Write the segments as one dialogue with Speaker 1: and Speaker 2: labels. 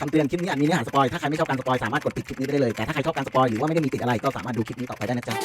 Speaker 1: คำเตือนคลิปนี้อาจมีเนื้อหาสปอยถ้าใครไม่ชอบการสปอยสามารถกดปิดคลิปนี้ไปได้เลยแต่ถ้าใครชอบการสปอยหรือว่าไม่ได้มีติดอะไรก็สามารถดูคลิปนี้ต่อไปได้นะจ๊ะ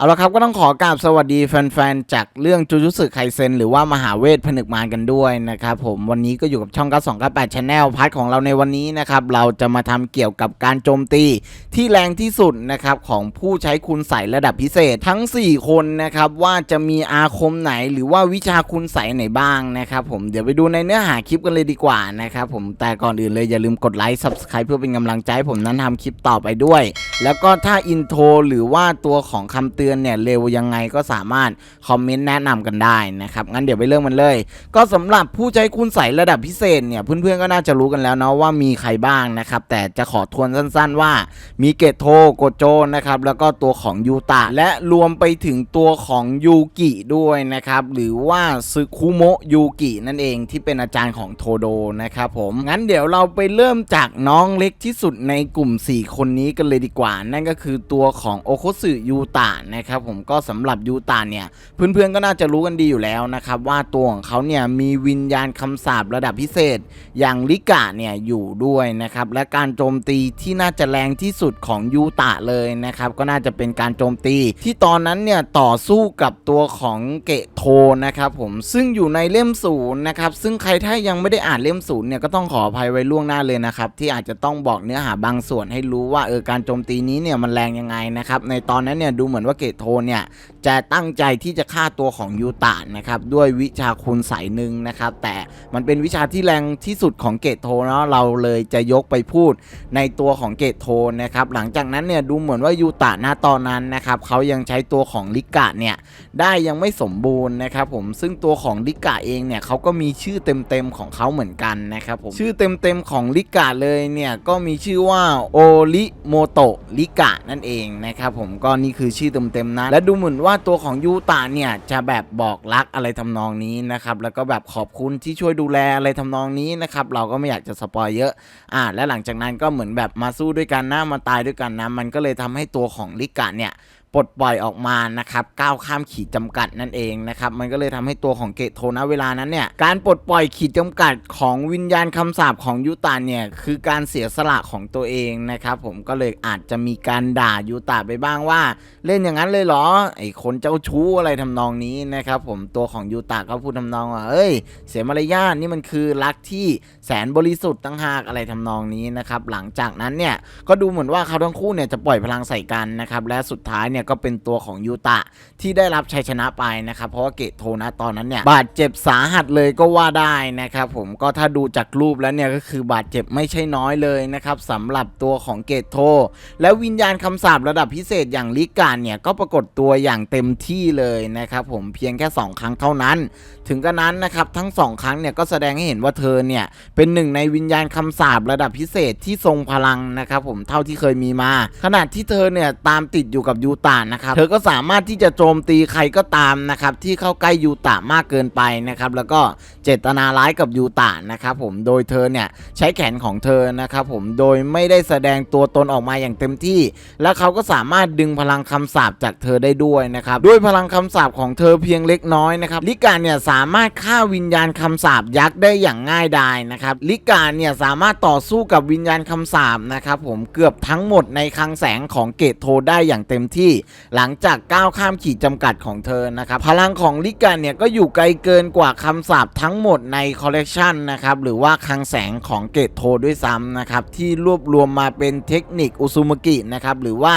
Speaker 1: เอาละครับก็ต้องขอกราบสวัสดีแฟนๆ จากเรื่องจูจุสึไคเซนหรือว่ามหาเวทผนึกมารกันด้วยนะครับผมวันนี้ก็อยู่กับช่อง 9298 Channel พาร์ทของเราในวันนี้นะครับ เราจะมาทำเกี่ยวกับการโจมตีที่แรงที่สุดนะครับ ของผู้ใช้คุณใสระดับพิเศษทั้ง 4 คนนะครับ ว่าจะมีอาคมไหนหรือว่าวิชาคุณใสไหนบ้างนะครับผมเดี๋ยวไปดูในเนื้อหาคลิปกันเลยดีกว่านะครับผมแต่ก่อนอื่นเลยอย่าลืมกดไลค์ Subscribe เพื่อเป็นกำลังใจให้ผมนั้นทำคลิปต่อไปด้วย แล้วก็ถ้าอินโทรหรือว่าตัวของคำเตือนเนี่ยเร็วยังไงก็สามารถคอมเมนต์แนะนำกันได้นะครับงั้นเดี๋ยวไปเริ่มมันเลย ก็สำหรับผู้ใช้คุณใสระดับพิเศษเนี่ยเพื่อนๆก็น่าจะรู้กันแล้วเนาะว่ามีใครบ้างนะครับแต่จะขอทวนสั้น ๆ ว่ามีเกตโทโกโจนะครับแล้วก็ตัวของยูตะและรวมไปถึงตัวของยูกิด้วยนะครับหรือว่าซึคุโมะยูกินั่นเองที่เป็นอาจารย์ของโทโดนะครับผมงั้นเดี๋ยวเราไปเริ่มจากน้องเล็กที่สุดในกลุ่ม 4 คนนี้กันเลยดีกว่า นั่นก็คือตัวของโอโคสึยูตะนะะครับผมก็สำหรับยูตะเนี่ยเพื่อนๆก็น่าจะรู้กันดีอยู่แล้วนะครับว่าตัวของเขาเนี่ยมีวิญญาณคำสาประดับพิเศษ อย่างลิกะเนี่ยอยู่ด้วยนะครับและการโจมตีที่น่าจะแรงที่สุดของยูตะเลยนะครับก็น่าจะเป็นการโจมตีที่ตอนนั้นเนี่ยต่อสู้กับตัวของเกะโทนะครับผมซึ่งอยู่ในเล่มศูนย์นะครับซึ่งใครถ้ายังไม่ได้อ่านเล่มศูนย์เนี่ยก็ต้องขออภัยไว้ล่วงหน้าเลยนะครับที่อาจจะต้องบอกเนื้อหาบางส่วนให้รู้ว่าเออการโจมตีนี้เนี่ยมันแรงยังไงนะครับในตอนนั้นเนี่ยดูเหมือนว่าเกะโทเนี่ยจะตั้งใจที่จะฆ่าตัวของยูตะนะครับด้วยวิชาคุณใสหนึ่งนะครับแต่มันเป็นวิชาที่แรงที่สุดของเกตโทเนาะเราเลยจะยกไปพูดในตัวของเกตโทนะครับหลังจากนั้นเนี่ยดูเหมือนว่ายูตะณตอนนั้นนะครับเขายังใช้ตัวของลิกะเนี่ยได้ยังไม่สมบูรณ์นะครับผมซึ่งตัวของลิกะเองเนี่ยเขาก็มีชื่อเต็มๆของเขาเหมือนกันนะครับผมชื่อเต็มๆของลิกะเลยเนี่ยก็มีชื่อว่าโอริโมโตะลิกะนั่นเองนะครับผมก็นี่คือชื่อเต็มๆนะและดูเหมือนว่าตัวของยูตาเนี่ยจะแบบบอกรักอะไรทำนองนี้นะครับแล้วก็แบบขอบคุณที่ช่วยดูแลอะไรทำนองนี้นะครับเราก็ไม่อยากจะสปอยเยอะอ่าและหลังจากนั้นก็เหมือนแบบมาสู้ด้วยกันนะมาตายด้วยกันนะมันก็เลยทำให้ตัวของลิกะเนี่ย ปลดปล่อยออกมานะครับก้าวข้ามขีดจำกัดนั่นเองนะครับมันก็เลยทำให้ตัวของเกตโทนะเวลานั้นเนี่ยการปลดปล่อยขีดจำกัดของวิญญาณคำสาปของยูตาเนี่ยคือการเสียสละของตัวเองนะครับผมก็เลยอาจจะมีการด่ายูตาไปบ้างว่า เล่นอย่างนั้นเลยเหรอไอคนเจ้าชู้อะไรทำนองนี้นะครับผมตัวของยูตาก็พูดทำนองว่าเอ้ย เสียมารยาทนี่มันคือรักที่แสนบริสุทธิ์ตั้งหากอะไรทำนองนี้นะครับหลังจากนั้นเนี่ยก็ดูเหมือนว่าเขาทั้งคู่เนี่ยจะปล่อยพลังใส่กันนะครับและสุดท้ายเนี่ยก็เป็นตัวของยูตะที่ได้รับชัยชนะไปนะครับเพราะว่าเกตโทนะตอนนั้นเนี่ยบาดเจ็บสาหัสเลยก็ว่าได้นะครับผมก็ถ้าดูจากรูปแล้วเนี่ยก็คือบาดเจ็บไม่ใช่น้อยเลยนะครับสำหรับตัวของเกตโท และวิญญาณคำสาประดับพิเศษอย่างลิกาเนี่ยก็ปรากฏตัวอย่างเต็มที่เลยนะครับผมเพียงแค่ 2 ครั้งเท่านั้น ถึงกระนั้นนะครับทั้งสองครั้งเนี่ยก็แสดงให้เห็นว่าเธอเนี่ยเป็นหนึ่งในวิญญาณคำสาประดับพิเศษที่ทรงพลังนะครับผมเท่าที่เคยมีมา ขณะที่เธอเนี่ยตามติดอยู่กับยูตานะครับเธอก็สามารถที่จะโจมตีใครก็ตามนะครับที่เข้าใกล้ยูตามากเกินไปนะครับแล้วก็เจตนาร้ายกับยูตานะครับผมโดยเธอเนี่ยใช้แขนของเธอนะครับผมโดยไม่ได้แสดงตัวตนออกมาอย่างเต็มที่ และเขาก็สามารถดึงพลังคำสาปจากเธอได้ด้วยนะครับด้วยพลังคำสาปของเธอเพียงเล็กน้อยนะครับลิกาเนี่ยสามารถฆ่าวิญญาณคำสาปยักษ์ได้อย่างง่ายดายนะครับลิกาเนี่ยสามารถต่อสู้กับวิญญาณคำสาปนะครับผมเกือบทั้งหมดในคลังแสงของเกตโทได้อย่างเต็มที่หลังจากก้าวข้ามขีดจำกัดของเธอนะครับพลังของลิกาเนี่ยก็อยู่ไกลเกินกว่าคำสาปทั้งหมดในคอลเลกชันนะครับหรือว่าคลังแสงของเกตโทด้วยซ้ำนะครับที่รวบรวมมาเป็นเทคนิคอุซุมกินะครับหรือว่า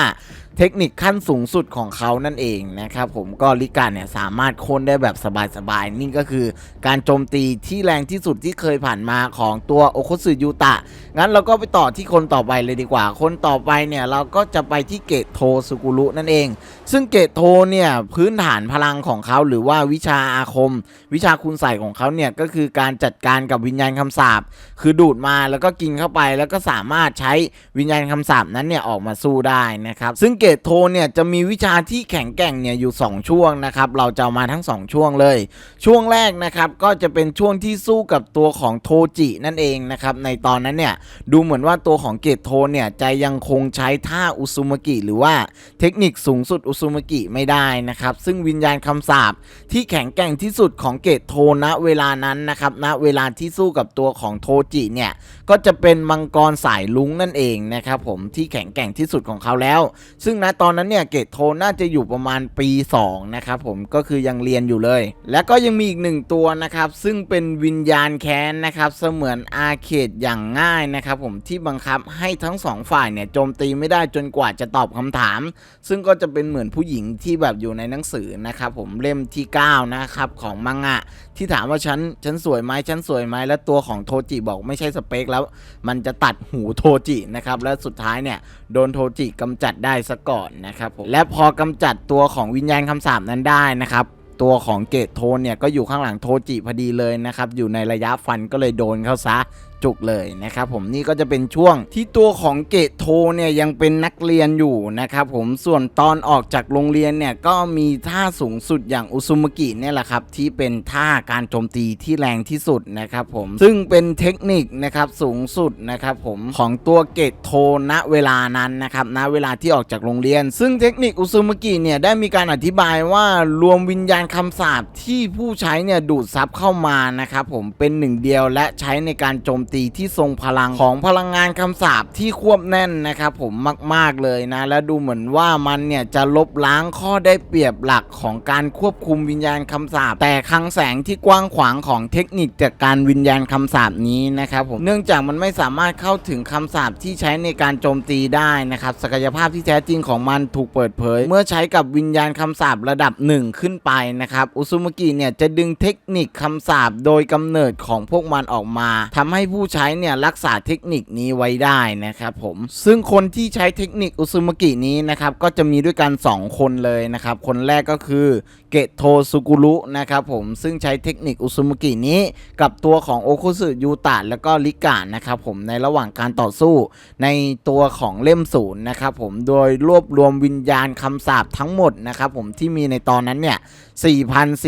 Speaker 1: เทคนิคขั้นสูงสุดของเขานั่นเองนะครับผมก็ลิกาเนี่ยสามารถโค่นได้แบบสบายๆ นี่ก็คือการโจมตีที่แรงที่สุดที่เคยผ่านมาของตัวโอโคสึยูตะ งั้นเราก็ไปต่อที่คนต่อไปเลยดีกว่า คนต่อไปเนี่ยเราก็จะไปที่เกตโทสุกุรุนั่นเอง ซึ่งเกตโทเนี่ยพื้นฐานพลังของเขาหรือว่าวิชาอาคม วิชาคุณใส่ของเขาเนี่ยก็คือการจัดการกับวิญญาณคำสาปคือดูดมาแล้วก็กินเข้าไปแล้วก็สามารถใช้วิญญาณคำสาปนั้นเนี่ยออกมาสู้ได้นะครับซึ่งเกตโทเนี่ยจะมีวิชาที่แข็งแกร่งเนี่ยอยู่ 2 ช่วงนะครับ เราจะเอามาทั้ง 2 ช่วงเลย ช่วงแรกนะครับก็จะเป็นช่วงที่สู้กับตัวของโทจินั่นเองนะครับ ในตอนนั้นเนี่ยดูเหมือนว่าตัวของเกตโทเนี่ยจะยังคงใช้ท่าอุซุมากิหรือว่าเทคนิคสูงสุดอุซุมากิไม่ได้นะครับ ซึ่งวิญญาณคำสาปที่แข็งแกร่งที่สุดของเกตโทณเวลานั้นนะครับณเวลาที่สู้กับตัวของโทจิเนี่ยก็จะเป็นมังกรสายลุงนั่นเองนะครับผมที่แข็งแกร่งที่สุดของเขาแล้วซึ่งณตอนนั้นเนี่ยเกตโทน่าจะอยู่ประมาณปี 2 นะครับผมก็คือยังเรียนอยู่เลย และก็ยังมีอีกหนึ่งตัวนะครับ ซึ่งเป็นวิญญาณแค้นนะครับ เสมือนอาเขตอย่างง่ายนะครับผมที่บังคับให้ทั้งสองฝ่ายเนี่ยโจมตีไม่ได้จนกว่าจะตอบคำถาม ซึ่งก็จะเป็นเหมือนผู้หญิงที่แบบอยู่ในหนังสือนะครับผมเล่มที่ 9 นะครับของมังงะ ที่ถามว่าฉันฉันสวยไหมฉันสวยไหมแล้วตัวของโทจิบอกไม่ใช่สเปคแล้ว มันจะตัดหูโทจินะครับและสุดท้ายเนี่ยโดนโทจิกำจัดได้ซะก่อนนะครับผมและพอกำจัดตัวของวิญญาณคำสาปนั้นได้นะครับตัวของเกตโทนเนี่ยก็อยู่ข้างหลังโทจิพอดีเลยนะครับอยู่ในระยะฟันก็เลยโดนเข้าซะ จุกเลยนะครับผมนี่ก็จะเป็นช่วงที่ตัวของเกตโทเนี่ยยังเป็นนักเรียนอยู่นะครับผมส่วนตอนออกจากโรงเรียนเนี่ยก็มีท่าสูงสุดอย่างอุซุมกิเนี่ยแหละครับที่เป็นท่าการโจมตีที่แรงที่สุดนะครับผมซึ่งเป็นเทคนิคนะครับสูงสุดนะครับผมของตัวเกตโทณเวลานั้นนะครับณเวลาที่ออกจากโรงเรียน ซึ่งเทคนิคอุซุมกิเนี่ยได้มีการอธิบายว่ารวมวิญญาณคำสาปที่ผู้ใช้เนี่ยดูดซับเข้ามานะครับผมเป็นหนึ่งเดียวและใช้ในการโจมตีที่ทรงพลังของพลังงานคำสาปที่ควบแน่นนะครับผมมากๆเลยนะ และดูเหมือนว่ามันเนี่ยจะลบล้างข้อได้เปรียบหลักของการควบคุมวิญญาณคำสาปแต่คลังแสงที่กว้างขวางของเทคนิคจากการวิญญาณคำสาปนี้นะครับผมเนื่องจากมันไม่สามารถเข้าถึงคำสาปที่ใช้ในการโจมตีได้นะครับศักยภาพที่แท้จริงของมันถูกเปิดเผย เมื่อใช้กับวิญญาณคำสาประดับหนึ่งขึ้นไปนะครับอุซุมากิเนี่ยจะดึงเทคนิคคำสาปโดยกำเนิดของพวกมันออกมาทำให้ผูู้้ใช้เนี่ยรักษาเทคนิคนี้ไว้ได้นะครับผมซึ่งคนที่ใช้เทคนิคอุซุมากินี้นะครับก็จะมีด้วยกัน 2 คนเลยนะครับ คนแรกก็คือเกตโทซุกุรุนะครับผมซึ่งใช้เทคนิคอุซุมากินี้ กับตัวของโอคุสึยูตะแล้วก็ลิกะนะครับผมในระหว่างการต่อสู้ ในตัวของเล่มศูนย์นะครับผมโดยรวบรวมวิญญาณคำสาปทั้งหมดนะครับผมที่มีในตอนนั้นเนี่ย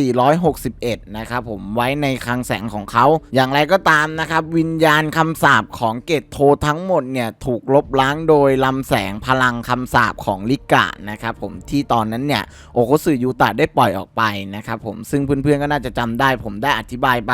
Speaker 1: 4,461 นะครับผมไว้ในคลังแสงของเขา อย่างไรก็ตามนะครับวิญญาณคำสาปของเกตโททั้งหมดเนี่ยถูกลบล้างโดยลำแสงพลังคำสาปของลิกะนะครับผมที่ตอนนั้นเนี่ยโอโคสึยูตะได้ปล่อยออกไปนะครับผมซึ่งเพื่อนๆก็น่าจะจำได้ ผมได้อธิบายไป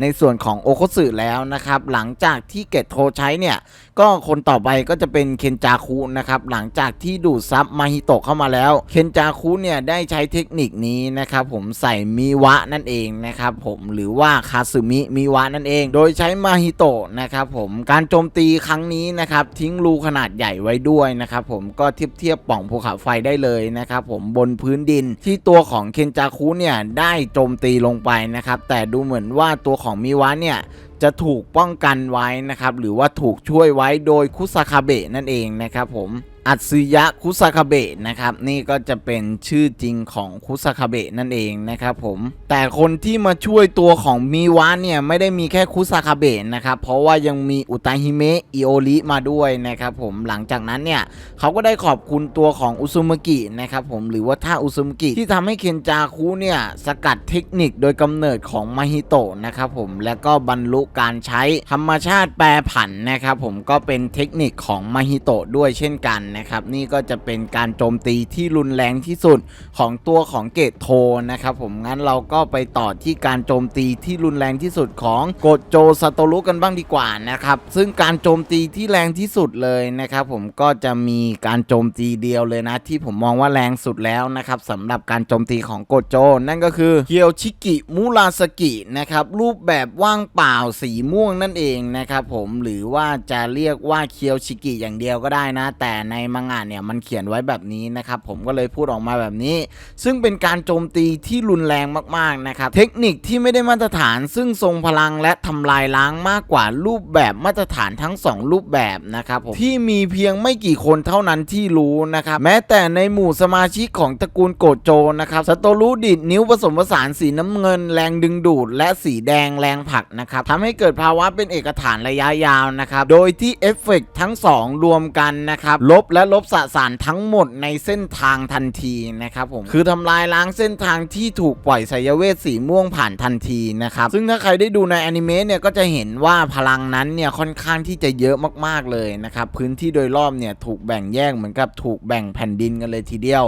Speaker 1: ในส่วนของโอโคสึแล้วนะครับหลังจากที่เกตโทใช้เนี่ยก็คนต่อไปก็จะเป็นเคนจาคุนะครับหลังจากที่ดูดซับมาฮิโตะเข้ามาแล้วเคนจาคุเนี่ยได้ใช้เทคนิคนี้นะครับผมใส่มิวะนั่นเองนะครับผมหรือว่าคาสึมิมิวะนั่นเอง โดยใช้มาฮิโตะนะครับผมการโจมตีครั้งนี้นะครับทิ้งรูขนาดใหญ่ไว้ด้วยนะครับผมก็เทียบเทียบป่องภูเขาไฟได้เลยนะครับผมบนพื้นดินที่ตัวของเคนจาคุเนี่ยได้โจมตีลงไปนะครับแต่ดูเหมือนว่าตัวของมิวะเนี่ยจะถูกป้องกันไว้นะครับหรือว่าถูกช่วยไว้โดยคุซาคาเบะนั่นเองนะครับผม อัตสึยะคุซาคาเบะนะครับ นี่ก็จะเป็นชื่อจริงของคุซาคาเบะนั่นเองนะครับผมแต่คนที่มาช่วยตัวของมิวะเนี่ยไม่ได้มีแค่คุซาคาเบะนะครับเพราะว่ายังมีอุตาฮิเมะอิโอริมาด้วยนะครับผมหลังจากนั้นเนี่ยเขาก็ได้ขอบคุณตัวของอุซุมกินะครับผมหรือว่าท่าอุซุมกิที่ทำให้เคนจาคุเนี่ยสกัดเทคนิคโดยกำเนิดของมาฮิโตะนะครับผมแล้วก็บรรลุการใช้ธรรมชาติแปรผันนะครับผมก็เป็นเทคนิคของมาฮิโตะด้วยเช่นกันนะครับนี่ก็จะเป็นการโจมตีที่รุนแรงที่สุดของตัวของเกตโทนะครับผมงั้นเราก็ไปต่อที่การโจมตีที่รุนแรงที่สุดของโกโจซาโตรุกันบ้างดีกว่านะครับซึ่งการโจมตีที่แรงที่สุดเลยนะครับผมก็จะมีการโจมตีเดียวเลยนะ ที่ผมมองว่าแรงสุดแล้วนะครับสำหรับการโจมตีของโกโจ นั่นก็คือเคียวชิกิมูราสกินะครับรูปแบบว่างเปล่าสีม่วงนั่นเองนะครับผมหรือว่าจะเรียกว่าเคียวชิกิอย่างเดียวก็ได้นะ แต่ในมังงะเนี่ยมันเขียนไว้แบบนี้นะครับผมก็เลยพูดออกมาแบบนี้ ซึ่งเป็นการโจมตีที่รุนแรงมากๆนะครับเทคนิคที่ไม่ได้มาตรฐาน ซึ่งทรงพลังและทำลายล้างมากกว่ารูปแบบมาตรฐานทั้ง 2 รูปแบบนะครับผมที่มีเพียงไม่กี่คนเท่านั้นที่รู้นะครับแม้แต่ในหมู่สมาชิกของตระกูลโกโจนะครับสโตรุดิดนิ้วผสมผสานสีน้ำเงิน แรงดึงดูด และสีแดงแรงผลักนะครับทำให้เกิดภาวะเป็นเอกฐานระยะยาวนะครับโดยที่เอฟเฟกต์ทั้ง 2 รวมกันนะครับลบและลบสสารทั้งหมดในเส้นทางทันทีนะครับผมคือทำลายล้างเส้นทางที่ถูกปล่อยสายเวทสีม่วงผ่านทันทีนะครับซึ่งถ้าใครได้ดูในอนิเมะเนี่ยก็จะเห็นว่าพลังนั้นเนี่ยค่อนข้างที่จะเยอะมากๆเลยนะครับพื้นที่โดยรอบเนี่ยถูกแบ่งแยกเหมือนกับถูกแบ่งแผ่นดินกันเลยทีเดียว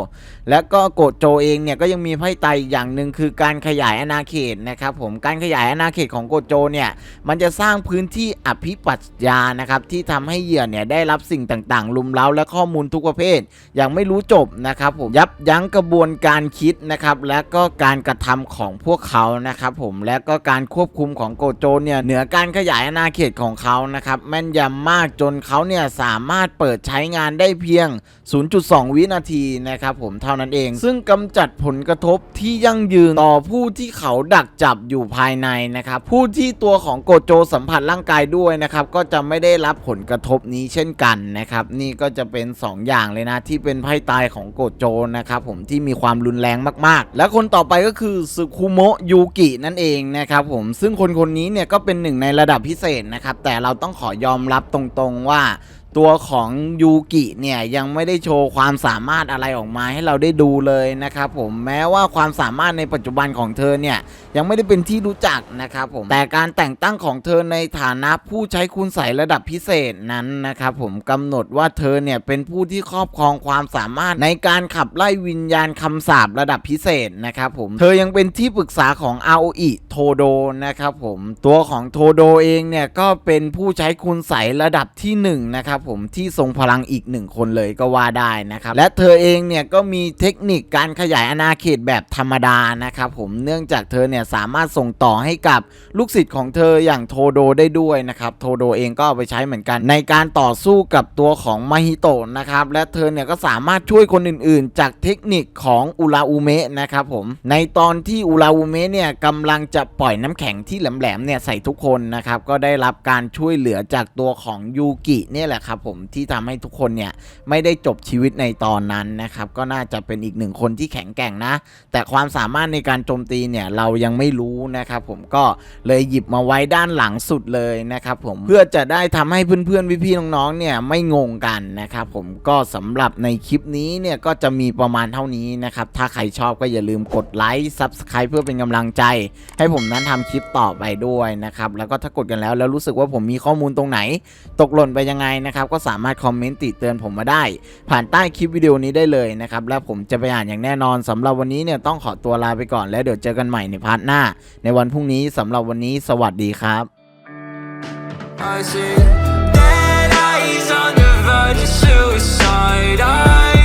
Speaker 1: และก็โกโจเองเนี่ยก็ยังมีไพ่ไตอีกอย่างหนึ่งคือการขยายอาณาเขตนะครับผมการขยายอาณาเขตของโกโจเนี่ยมันจะสร้างพื้นที่อภิปัชญานะครับที่ทำให้เหยื่อเนี่ยได้รับสิ่งต่างๆ ลุมเล้าและข้อมูลทุกประเภท อย่างไม่รู้จบนะครับผมยับยั้งกระบวนการคิดนะครับและก็การกระทำของพวกเขานะครับผมและก็การควบคุมของโกโจเนี่ยเหนือการขยายอาณาเขตของเขานะครับแม่นยำมากจนเขาเนี่ยสามารถเปิดใช้งานได้เพียง 0.2 วินาทีนะครับผมเท่านั้นเอง ซึ่งกำจัดผลกระทบที่ยั่งยืนต่อผู้ที่เขาดักจับอยู่ภายในนะครับผู้ที่ตัวของโกโจสัมผัสร่างกายด้วยนะครับก็จะไม่ได้รับผลกระทบนี้เช่นกันนะครับนี่ก็จะเป็น2 อย่างเลยนะ ที่เป็นไพ่ตายของโกโจนะครับผมที่มีความรุนแรงมากๆ และคนต่อไปก็คือสึคุโมะยูกินั่นเองนะครับผมซึ่งคนคนนี้เนี่ยก็เป็นหนึ่งในระดับพิเศษนะครับแต่เราต้องขอยอมรับตรงๆว่า ตัวของยูกิเนี่ยยังไม่ได้โชว์ความสามารถอะไรออกมาให้เราได้ดูเลยนะครับผมแม้ว่าความสามารถในปัจจุบันของเธอเนี่ยยังไม่ได้เป็นที่รู้จักนะครับผมแต่การแต่งตั้งของเธอในฐานะผู้ใช้คุณใสยระดับพิเศษนั้นนะครับผมกำหนดว่าเธอเนี่ยเป็นผู้ที่ครอบครองความสามารถในการขับไล่วิญญาณคำสาประดับพิเศษนะครับผมเธอยังเป็นที่ปรึกษาของ AOI โทโดนะครับผมตัวของโทโดเองเนี่ยก็เป็นผู้ใช้คุณใสยระดับที่หนึ่งนะครับผมที่ทรงพลังอีกหนึ่งคนเลยก็ว่าได้นะครับและเธอเองเนี่ยก็มีเทคนิคการขยายอาณาเขตแบบธรรมดานะครับผมเนื่องจากเธอเนี่ยสามารถส่งต่อให้กับลูกศิษย์ของเธออย่างโทโดได้ด้วยนะครับโทโดเองก็เอาไปใช้เหมือนกัน ในการต่อสู้กับตัวของมาฮิโตะนะครับและเธอเนี่ยก็สามารถช่วยคนอื่นๆ จากเทคนิคของอุราอุเมะนะครับผมในตอนที่อุราอุเมะเนี่ยกำลังจะปล่อยน้ำแข็งที่แหลมๆเนี่ยใส่ทุกคนนะครับก็ได้รับการช่วยเหลือจากตัวของยูกิเนี่ยแหละครับครับผมที่ทำให้ทุกคนเนี่ยไม่ได้จบชีวิตในตอนนั้นนะครับก็น่าจะเป็นอีกหนึ่งคนที่แข็งแกร่งนะ แต่ความสามารถในการโจมตีเนี่ยเรายังไม่รู้นะครับผมก็เลยหยิบมาไว้ด้านหลังสุดเลยนะครับผมเพื่อจะได้ทำให้เพื่อนๆพี่ๆน้องๆเนี่ยไม่งงกันนะครับผมก็สำหรับในคลิปนี้เนี่ยก็จะมีประมาณเท่านี้นะครับถ้าใครชอบก็อย่าลืมกดไลค์ซับสไคร b ์เพื่อเป็นกำลังใจ ให้ผมนั้นทำคลิปต่อไปด้วยนะครับแล้วก็ถ้ากดกันแล้วแล้วรู้สึกว่าผมมีข้อมูลตรงไหน ตกหล่นไปยังไงนะครับก็สามารถคอมเมนต์ติเตือนผมมาได้ ผ่านใต้คลิปวิดีโอนี้ได้เลยนะครับแล้วผมจะไปอ่านอย่างแน่นอนสำหรับวันนี้เนี่ยต้องขอตัวลาไปก่อนแล้วเดี๋ยวเจอกันใหม่ในพาร์ทหน้า ในวันพรุ่งนี้สำหรับวันนี้สวัสดีครับ
Speaker 2: I see dead eyes on the verge of suicide. I